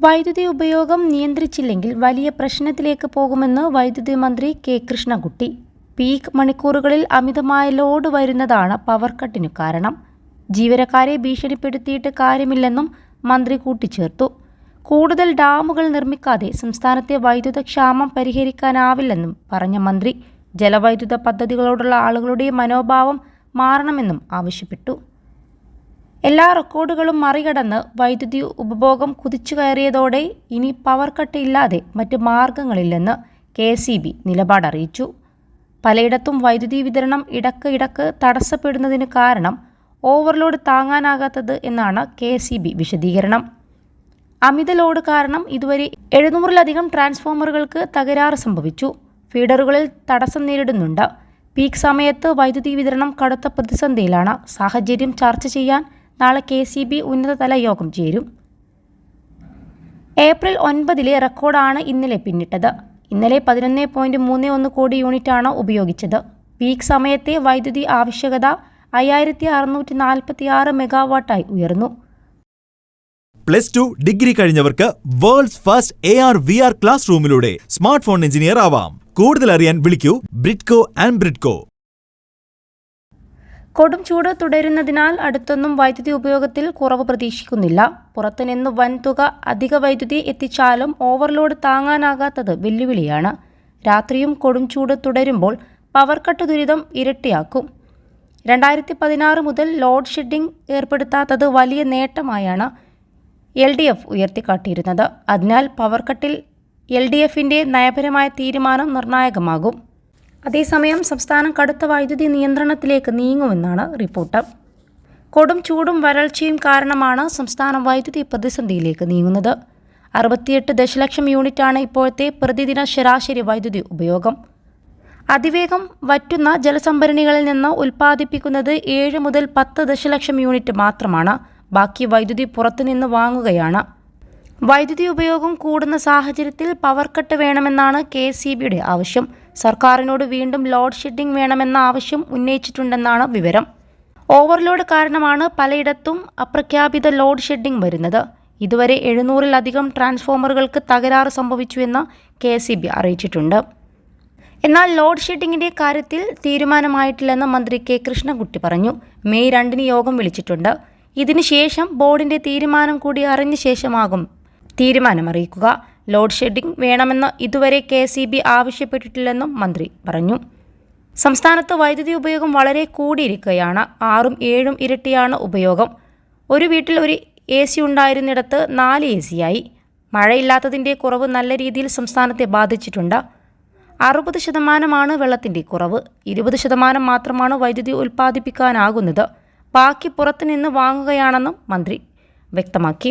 വൈദ്യുതി ഉപയോഗം നിയന്ത്രിച്ചില്ലെങ്കിൽ വലിയ പ്രശ്നത്തിലേക്ക് പോകുമെന്ന് വൈദ്യുതി മന്ത്രി കെ കൃഷ്ണകുട്ടി പീക്ക് മണിക്കൂറുകളിൽ അമിതമായ ലോഡ് വരുന്നതാണ് പവർ കട്ടിനു കാരണം. ജീവനക്കാരെ ഭീഷണിപ്പെടുത്തിയിട്ട് കാര്യമില്ലെന്നും മന്ത്രി കൂട്ടിച്ചേർത്തു. കൂടുതൽ ഡാമുകൾ നിർമ്മിക്കാതെ സംസ്ഥാനത്തെ വൈദ്യുത ക്ഷാമം പരിഹരിക്കാനാവില്ലെന്നും പറഞ്ഞ മന്ത്രി. ജലവൈദ്യുത പദ്ധതികളോടുള്ള ആളുകളുടെ മനോഭാവം മാറണമെന്നും ആവശ്യപ്പെട്ടു. എല്ലാ റെക്കോർഡുകളും മറികടന്ന് വൈദ്യുതി ഉപഭോഗം കുതിച്ചു കയറിയതോടെ ഇനി പവർ കട്ട് ഇല്ലാതെ മറ്റ് മാർഗങ്ങളില്ലെന്ന് കെ സി ബി നിലപാടറിയിച്ചു പലയിടത്തും വൈദ്യുതി വിതരണം ഇടയ്ക്ക് ഇടയ്ക്ക് തടസ്സപ്പെടുന്നതിന് കാരണം ഓവർലോഡ് താങ്ങാനാകാത്തത് എന്നാണ് കെ സി ബി വിശദീകരണം. അമിത ലോഡ് കാരണം ഇതുവരെ എഴുന്നൂറിലധികം ട്രാൻസ്ഫോമറുകൾക്ക് തകരാറ് സംഭവിച്ചു. ഫീഡറുകളിൽ തടസ്സം നേരിടുന്നുണ്ട്. പീക്ക് സമയത്ത് വൈദ്യുതി വിതരണം കടുത്ത പ്രതിസന്ധിയിലാണ് സാഹചര്യം ചർച്ച ചെയ്യാൻ നാളെ കെ സി ബി ഉന്നതതല യോഗം ചേരും. ഏപ്രിൽ ഒൻപതിലെ റെക്കോർഡാണ് ഇന്നലെ പിന്നിട്ടത്. ഇന്നലെ പതിനൊന്ന് പോയിന്റ് മൂന്ന് ഒന്ന് കോടി യൂണിറ്റാണ് ഉപയോഗിച്ചത്. പീക്ക് സമയത്തെ വൈദ്യുതി ആവശ്യകത അയ്യായിരത്തി അറുന്നൂറ്റി നാൽപ്പത്തി ആറ് മെഗാവാട്ടായി ഉയർന്നു. Plus two degree കഴിഞ്ഞവർക്ക് world's first A R V R class റൂമിലൂടെ smart phone engineer ആവാം. കൂടുതൽ അറിയാൻ വിളിക്കൂ ബ്രിഡ്കോ ആൻഡ് ബ്രിഡ്കോ. കൊടും ചൂട് തുടരുന്നതിനാൽ അടുത്തൊന്നും വൈദ്യുതി ഉപയോഗത്തിൽ കുറവ് പ്രതീക്ഷിക്കുന്നില്ല. പുറത്തുനിന്ന് വൻതുക അധിക വൈദ്യുതി എത്തിച്ചാലും ഓവർലോഡ് താങ്ങാനാകാത്തത് വെല്ലുവിളിയാണ്. രാത്രിയും കൊടും ചൂട് തുടരുമ്പോൾ പവർ കട്ട് ദുരിതം ഇരട്ടിയാക്കും. രണ്ടായിരത്തി പതിനാറ് മുതൽ ലോഡ് ഷെഡിംഗ് ഏർപ്പെടുത്താത്തത് വലിയ നേട്ടമായാണ് എൽ ഡി എഫ് ഉയർത്തിക്കാട്ടിയിരുന്നത്. അതിനാൽ പവർ കട്ടിൽ എൽ ഡി എഫിന്റെ നയപരമായ തീരുമാനം നിർണായകമാകും. അതേസമയം സംസ്ഥാനം കടുത്ത വൈദ്യുതി നിയന്ത്രണത്തിലേക്ക് നീങ്ങുമെന്നാണ് റിപ്പോർട്ട്. കൊടും ചൂടും വരൾച്ചയും കാരണമാണ് സംസ്ഥാനം വൈദ്യുതി പ്രതിസന്ധിയിലേക്ക് നീങ്ങുന്നത്. അറുപത്തിയെട്ട് ദശലക്ഷം യൂണിറ്റാണ് ഇപ്പോഴത്തെ പ്രതിദിന ശരാശരി വൈദ്യുതി ഉപയോഗം. അതിവേഗം വറ്റുന്ന ജലസംഭരണികളിൽ നിന്ന് ഉൽപ്പാദിപ്പിക്കുന്നത് ഏഴ് മുതൽ പത്ത് ദശലക്ഷം യൂണിറ്റ് മാത്രമാണ്. ബാക്കി വൈദ്യുതി പുറത്തുനിന്ന് വാങ്ങുകയാണ്. വൈദ്യുതി ഉപയോഗം കൂടുന്ന സാഹചര്യത്തിൽ പവർ കട്ട് വേണമെന്നാണ് കെ ആവശ്യം. സർക്കാരിനോട് വീണ്ടും ലോഡ് ഷെഡിംഗ് വേണമെന്ന ആവശ്യം ഉന്നയിച്ചിട്ടുണ്ടെന്നാണ് വിവരം. ഓവർലോഡ് കാരണമാണ് പലയിടത്തും അപ്രഖ്യാപിത ലോഡ് ഷെഡിംഗ് വരുന്നത്. ഇതുവരെ എഴുന്നൂറിലധികം ട്രാൻസ്ഫോമറുകൾക്ക് തകരാറ് സംഭവിച്ചുവെന്ന് കെ സി ബി അറിയിച്ചിട്ടുണ്ട്. എന്നാൽ ലോഡ് ഷെഡിങ്ങിന്റെ കാര്യത്തിൽ തീരുമാനമായിട്ടില്ലെന്ന് മന്ത്രി കെ കൃഷ്ണൻകുട്ടി പറഞ്ഞു. മെയ് രണ്ടിന് യോഗം വിളിച്ചിട്ടുണ്ട്. ഇതിനുശേഷം ബോർഡിന്റെ തീരുമാനം കൂടി അറിഞ്ഞ ശേഷമാകും തീരുമാനമറിയിക്കുക. ലോഡ് ഷെഡിംഗ് വേണമെന്ന് ഇതുവരെ കെ സി ബി ആവശ്യപ്പെട്ടിട്ടില്ലെന്നും മന്ത്രി പറഞ്ഞു. സംസ്ഥാനത്ത് വൈദ്യുതി ഉപയോഗം വളരെ കൂടിയിരിക്കുകയാണ്. ആറും ഏഴും ഇരട്ടിയാണ് ഉപയോഗം. ഒരു വീട്ടിൽ ഒരു എ സി ഉണ്ടായിരുന്നിടത്ത് നാല് എ സിയായി. മഴയില്ലാത്തതിന്റെ കുറവ് നല്ല രീതിയിൽ സംസ്ഥാനത്തെ ബാധിച്ചിട്ടുണ്ട്. അറുപത് ശതമാനമാണ് വെള്ളത്തിന്റെ കുറവ്. ഇരുപത് ശതമാനം മാത്രമാണ് വൈദ്യുതി ഉൽപ്പാദിപ്പിക്കാനാകുന്നത്. ബാക്കി പുറത്തുനിന്ന് വാങ്ങുകയാണെന്നും മന്ത്രി വ്യക്തമാക്കി.